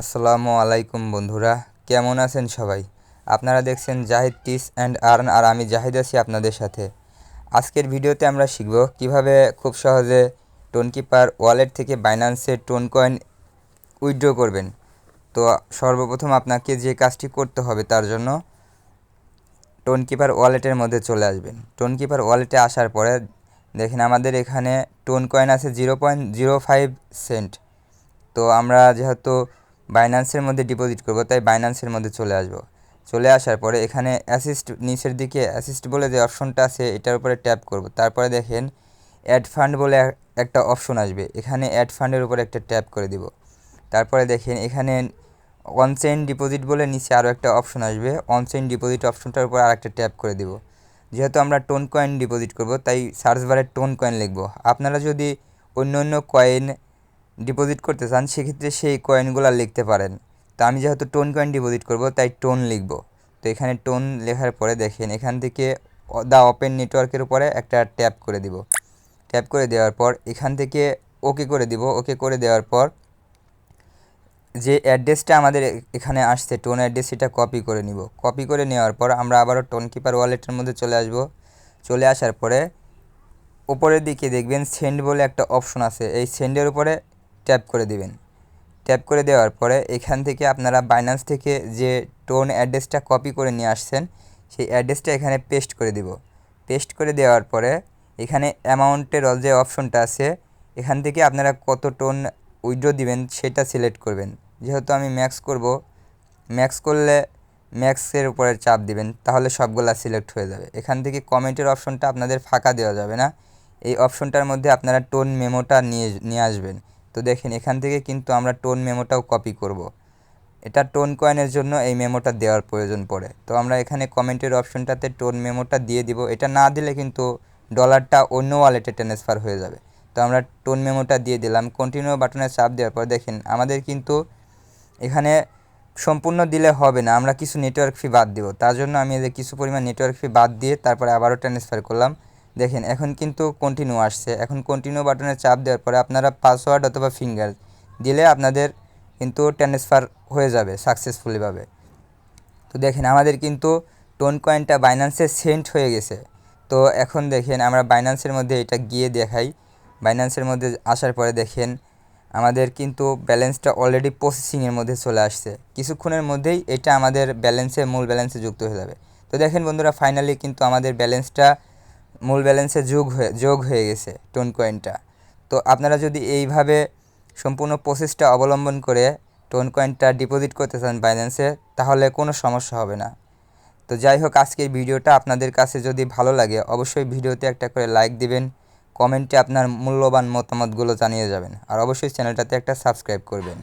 আসসালামু আলাইকুম বন্ধুরা, কেমন আছেন সবাই? আপনারা দেখছেন জাহিদ টিস অ্যান্ড আর্ন আর আমি জাহিদ আছি আপনাদের সাথে। আজকের ভিডিওতে আমরা শিখব কীভাবে খুব সহজে টোন কিপার ওয়ালেট থেকে বাইন্যান্সের টোন কয়েন উইথড্র করবেন। তো সর্বপ্রথম আপনাকে যে কাজটি করতে হবে তার জন্য টোন কিপার ওয়ালেটের মধ্যে চলে আসবেন। টোন কিপার ওয়ালেটে আসার পরে দেখেন আমাদের এখানে টোন কয়েন আছে zero point zero five cent. তো আমরা যেহেতু বাইন্যান্সের মধ্যে ডিপোজিট করব, তাই বাইন্যান্সের মধ্যে চলে আসব। চলে আসার পরে এখানে অ্যাসিস্ট নিচের দিকে অ্যাসিস্ট বলে যে অপশনটা আছে, এটার উপরে ট্যাপ করব। তারপরে দেখেন অ্যাড ফান্ড বলে একটা অপশন আসবে। এখানে অ্যাড ফান্ডের উপরে একটা ট্যাপ করে দিব। তারপরে দেখেন এখানে অনচেইন ডিপোজিট বলে নিচে আরও একটা অপশন আসবে। অনচেইন ডিপোজিট অপশনটার উপর আরেকটা ট্যাপ করে দিব। যেহেতু আমরা টোন কয়েন ডিপোজিট করব, তাই সার্চ বারে টোন কয়েন লিখব। আপনারা যদি অন্য অন্য কয়েন ডিপোজিট করতে চান, সেক্ষেত্রে সেই কয়েনগুলো লিখতে পারেন। তো আমি যেহেতু টোন কয়েন ডিপোজিট করব, তাই টোন লিখব। তো এখানে টোন লেখার পরে দেখেন, এখান থেকে দ্য ওপেন নেটওয়ার্কের উপরে একটা ট্যাপ করে দিব। ট্যাপ করে দেওয়ার পর এখান থেকে ওকে করে দিব। ওকে করে দেওয়ার পর যে অ্যাড্রেসটা আমাদের এখানে আসছে টোন অ্যাড্রেস সেটা কপি করে নিব। কপি করে নেওয়ার পর আমরা আবারও টোন কিপার ওয়ালেটের মধ্যে চলে আসব। চলে আসার পরে উপরের দিকে দেখবেন সেন্ড বলে একটা অপশন আছে। এই সেন্ডের উপরে ট্যাপ করে দিবেন। ট্যাপ করে দেওয়ার পরে এখান থেকে আপনারা বাইন্যান্স থেকে যে টোন অ্যাড্রেসটা কপি করে নিয়ে আসছেন, সেই অ্যাড্রেসটা এখানে পেস্ট করে দিব। পেস্ট করে দেওয়ার পরে এখানে অ্যামাউন্টের যে অপশনটা আছে, এখান থেকে আপনারা কত টোন উইড্রো দিবেন সেটা সিলেক্ট করবেন। যেহেতু আমি ম্যাক্স করব ম্যাক্স করলে ম্যাক্সের উপরে চাপ দিবেন, তাহলে সবগুলা সিলেক্ট হয়ে যাবে। এখান থেকে কমেন্টের অপশনটা আপনাদের ফাঁকা দেওয়া যাবে না। এই অপশনটার মধ্যে আপনারা টোন মেমোটা নিয়ে নিয়ে আসবেন। তো দেখেন, এখান থেকে কিন্তু আমরা টোন মেমোটাও কপি করব। এটা টোন কয়েনের জন্য এই মেমোটা দেওয়ার প্রয়োজন পড়ে। তো আমরা এখানে কমেন্টের অপশনটাতে টোন মেমোটা দিয়ে দিব। এটা না দিলে কিন্তু ডলারটা অন্য ওয়ালেটে ট্রান্সফার হয়ে যাবে। তো আমরা টোন মেমোটা দিয়ে দিলাম। কন্টিনিউ বাটনে চাপ দেওয়ার পর দেখেন, আমাদের কিন্তু এখানে সম্পূর্ণ দিলে হবে না। আমরা কিছু নেটওয়ার্ক ফি বাদ দিব। তার জন্য আমি কিছু পরিমাণ নেটওয়ার্ক ফি বাদ দিয়ে তারপরে আবারও ট্রান্সফার করলাম। দেখেন, এখন কিন্তু কন্টিনিউ আসছে। এখন কন্টিনিউ বাটনে চাপ দেওয়ার পরে আপনারা পাসওয়ার্ড অথবা ফিঙ্গার দিলে আপনাদের কিন্তু ট্রান্সফার হয়ে যাবে সাকসেসফুলিভাবে তো দেখেন, আমাদের কিন্তু টোন কয়েনটা বাইন্যান্সে সেন্ট হয়ে গেছে। তো এখন দেখেন, আমরা বাইন্যান্সের মধ্যে এটা গিয়ে দেখাই। বাইন্যান্সের মধ্যে আসার পরে দেখেন, আমাদের কিন্তু ব্যালেন্সটা অলরেডি প্রসেসিংয়ের মধ্যে চলে আসছে। কিছুক্ষণের মধ্যেই এটা আমাদের ব্যালেন্সে মূল ব্যালেন্সে যুক্ত হয়ে যাবে। তো দেখেন বন্ধুরা ফাইনালি কিন্তু আমাদের ব্যালেন্সটা মূল ব্যালেন্সে যোগ হয়ে যোগ হয়ে গেছে টোন কয়েনটা। তো আপনারা যদি এইভাবে সম্পূর্ণ প্রসেসটা অবলম্বন করে টোন কয়েনটা ডিপোজিট করতে চান বাইন্যান্সে তাহলে কোনো সমস্যা হবে না। তো যাই হোক আজকের ভিডিওটা আপনাদের কাছে যদি ভালো লাগে, অবশ্যই ভিডিওতে একটা করে লাইক দিবেন কমেন্টে আপনার মূল্যবান মতামতগুলো জানিয়ে যাবেন, আর অবশ্যই চ্যানেলটাতে একটা সাবস্ক্রাইব করবেন।